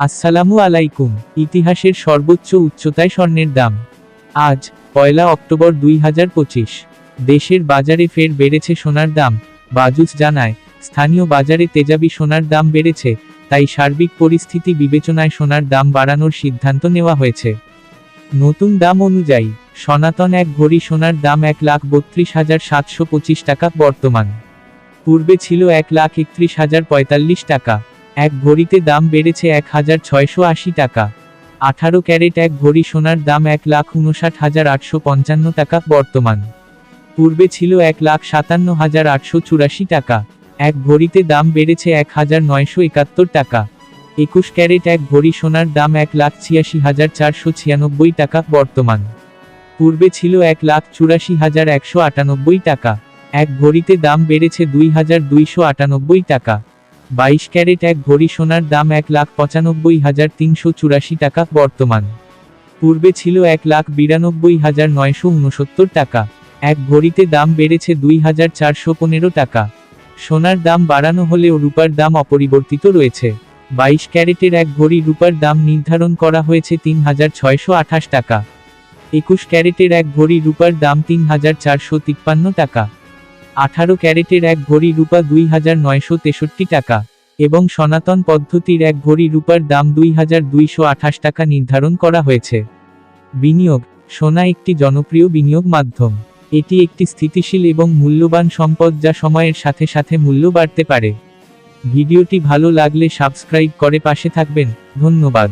আসসালামু আলাইকুম, ইতিহাসের সর্বোচ্চ উচ্চতায় স্বর্ণের দাম। আজ, পয়লা অক্টোবর দুই হাজার পঁচিশ। দেশের বাজারে ফের বেড়েছে সোনার দাম। বাজুস জানায়, স্থানীয় বাজারে তেজাবি সোনার দাম বেড়েছে, তাই সার্বিক পরিস্থিতি বিবেচনায় সোনার দাম বাড়ানোর সিদ্ধান্ত নেওয়া হয়েছে। নতুন দাম অনুযায়ী, সনাতন এক ভরি সোনার দাম এক লাখ বত্রিশ হাজার সাতশো পঁচিশ টাকা বর্তমান। পূর্বে ছিল এক লাখ একত্রিশ হাজার পঁয়তাল্লিশ টাকা। এক ভরিতে দাম বেড়েছে এক হাজার ছয়শো আশি টাকা। আঠারো ক্যারেট এক ভরি সোনার দাম এক লাখ উনষাট হাজার আটশো পঞ্চান্ন টাকা বর্তমান। পূর্বে ছিল এক লাখ সাতান্ন হাজার আটশো চুরাশি টাকা। এক ভরিতে দাম বেড়েছে এক হাজার নয়শো একাত্তর টাকা। একুশ ক্যারেট এক ভরি সোনার দাম এক লাখ ছিয়াশি হাজার চারশো ছিয়ানব্বই টাকা বর্তমান। পূর্বে ছিল এক লাখ চুরাশি হাজার একশো আটানব্বই টাকা। এক ভরিতে দাম বেড়েছে দুই হাজার দুইশো আটানব্বই টাকা। বাইশ ক্যারেট এক ভরি সোনার দাম এক লাখ পঁচানব্বই হাজার তিনশো চুরাশি টাকা বর্তমান। পূর্বে ছিল এক লাখ বিরানব্বই হাজার নয়শো উনসত্তর টাকা। এক ভরিতে দাম বেড়েছে দুই হাজার চারশো পনেরো টাকা। সোনার দাম বাড়ানো হলেও রূপার দাম অপরিবর্তিত রয়েছে। বাইশ ক্যারেটের এক ভরি রূপার দাম নির্ধারণ করা হয়েছে তিন হাজার ছয়শো আঠাশ টাকা। একুশ ক্যারেটের এক ভরি রূপার দাম তিন হাজার চারশো তিপ্পান্ন টাকা। আঠারো ক্যারেটের এক ভরি রূপা দুই হাজার নয়শো তেষট্টি টাকা, এবং সনাতন পদ্ধতির এক ভরি রূপার দাম দুই হাজার দুইশো আঠাশ টাকা নির্ধারণ করা হয়েছে। বিনিয়োগ, সোনা একটি জনপ্রিয় বিনিয়োগ মাধ্যম। এটি একটি স্থিতিশীল এবং মূল্যবান সম্পদ যা সময়ের সাথে সাথে মূল্য বাড়তে পারে। ভিডিওটি ভালো লাগলে সাবস্ক্রাইব করে পাশে থাকবেন। ধন্যবাদ।